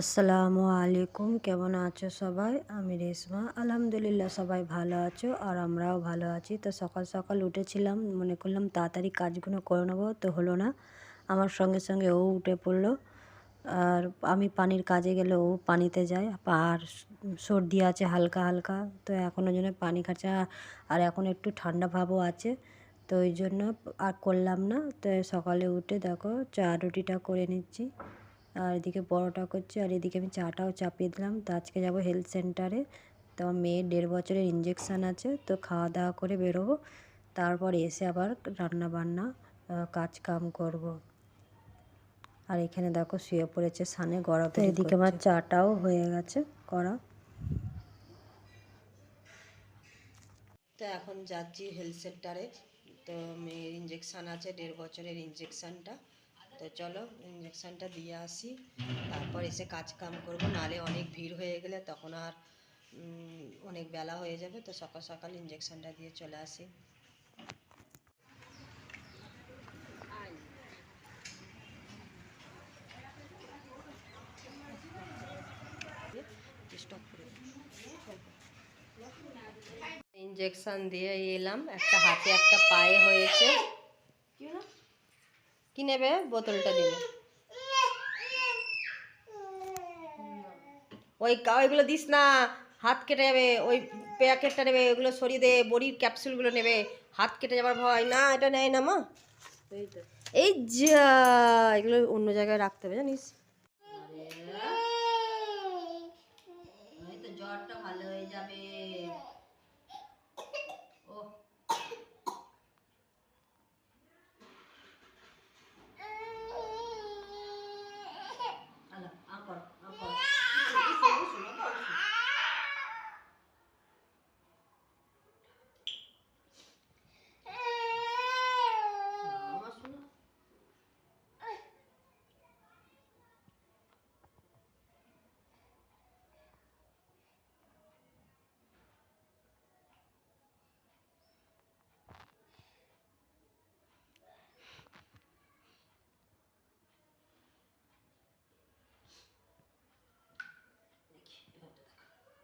আসসালামু আলাইকুম। কেমন আছো সবাই? আমি রেশমা। আলহামদুলিল্লাহ, সবাই ভালো আছো আর আমরাও ভালো আছি। তো সকাল সকাল উঠেছিলাম, মনে করলাম তাড়াতাড়ি কাজগুলো করে নেব, তো হলো না। আমার সঙ্গে সঙ্গে ও উঠে পড়ল। আর আমি পানির কাজে গেলে ও পানিতে যায়। আর সর্দি আছে হালকা হালকা, তো এখনও জন্য পানি খাচ্ছে। আর এখন একটু ঠান্ডা ভাবও আছে, তো ওই জন্য আর করলাম না। তো সকালে উঠে দেখো, চা রুটিটা করে নিচ্ছি। আর এদিকে পরোটা করছি আর এদিকে আমি চাটাও চাপিয়ে দিলাম। তো আজকে যাব হেলথ সেন্টারে তো আমার মেয়ের দেড় বছরের ইঞ্জেকশান আছে তো খাওয়া দাওয়া করে বেরোবো। তারপর এসে আবার রান্না বান্না কাজ কাম করব। আর এখানে দেখো শুয়ে পড়েছে সানে গরম এদিকে আমার চাটাও হয়ে গেছে করা। তো এখন যাচ্ছি হেলথ সেন্টারে তো মেয়ের ইঞ্জেকশান আছে দেড় বছরের ইঞ্জেকশানটা তো চলো ইঞ্জেকশানটা দিয়ে আসি। তারপর এসে কাজ কাম করব নালে অনেক ভিড় হয়ে গেলে তখন আর অনেক বেলা হয়ে যাবে তো সকাল সকাল ইঞ্জেকশানটা দিয়ে চলে আসি। ইঞ্জেকশন দিয়ে এলাম একটা হাতে একটা পায়ে হয়েছে। কি নেবে? বোতলটা দিবে। ওই ওইগুলো দিস না। হাত কেটে যাবে, ওই প্যাকেটটা নেবে, ওইগুলো সরিয়ে দে, বড়ির ক্যাপসুলগুলো নেবে। হাত কেটে যাবার ভয় না, এটা নেয় না মা। এই যা, এগুলো অন্য জায়গায় রাখতে হবে, জানিস? জ্বরটা ভালো হয়ে যাবে ও আলো আ করো আ করো আমার শোনো দেখি এখানটা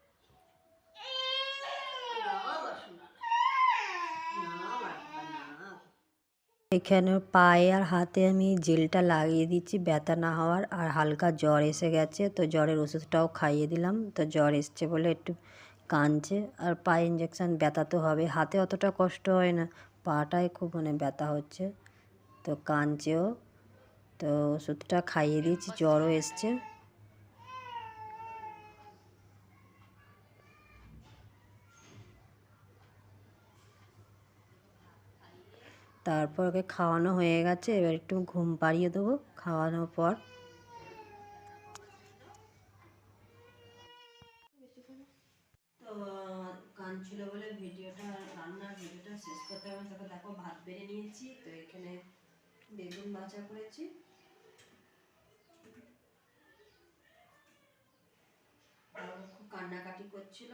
দেখো না আমার শোনো না বাবা না এখানে পায়ে আর হাতে আমি জেলটা লাগিয়ে দিচ্ছি। ব্যথা না হওয়ার আর হালকা জ্বর এসে গেছে। তো জ্বরের ওষুধটাও খাইয়ে দিলাম। তো জ্বর এসছে বলে একটু কাঁদছে। আর পায়ে ইঞ্জেকশান ব্যথা তো হবে। হাতে অতটা কষ্ট হয় না। পাটায় খুব মানে ব্যথা হচ্ছে। তো কাঁদছেও। তো ওষুধটা খাইয়ে দিয়েছি। জ্বরও এসছে। তারপর ওকে খাওয়ানো হয়ে গেছে, এবার একটু ঘুম পাড়িয়ে দেবো খাওয়ানোর পর। কাঁদছিল বলে ভিডিওটা, রান্নার ভিডিওটা শেষ করতে হবে। তখন দেখো, ভাত বেড়ে নিয়েছি, তো এখানে বেগুন ভাজা করেছি। খুব কান্নাকাটি করছিল।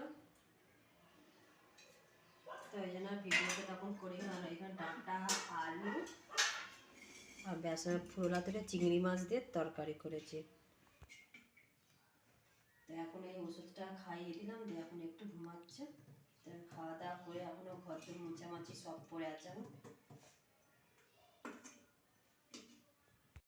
তো ওই জন্য ভিডিওটা তখন করি আর এখানে ডাঁটা আলু আর বেসনের ফুলা তুলে চিংড়ি মাছ দিয়ে তরকারি করেছি। তো এখন এই ওষুধটা খাইয়ে দিলাম, দিয়ে এখন একটু ঘুমাচ্ছে। খাওয়া দাওয়া করে এখনও ঘর মোছামাছি সব পড়ে আছে এখন।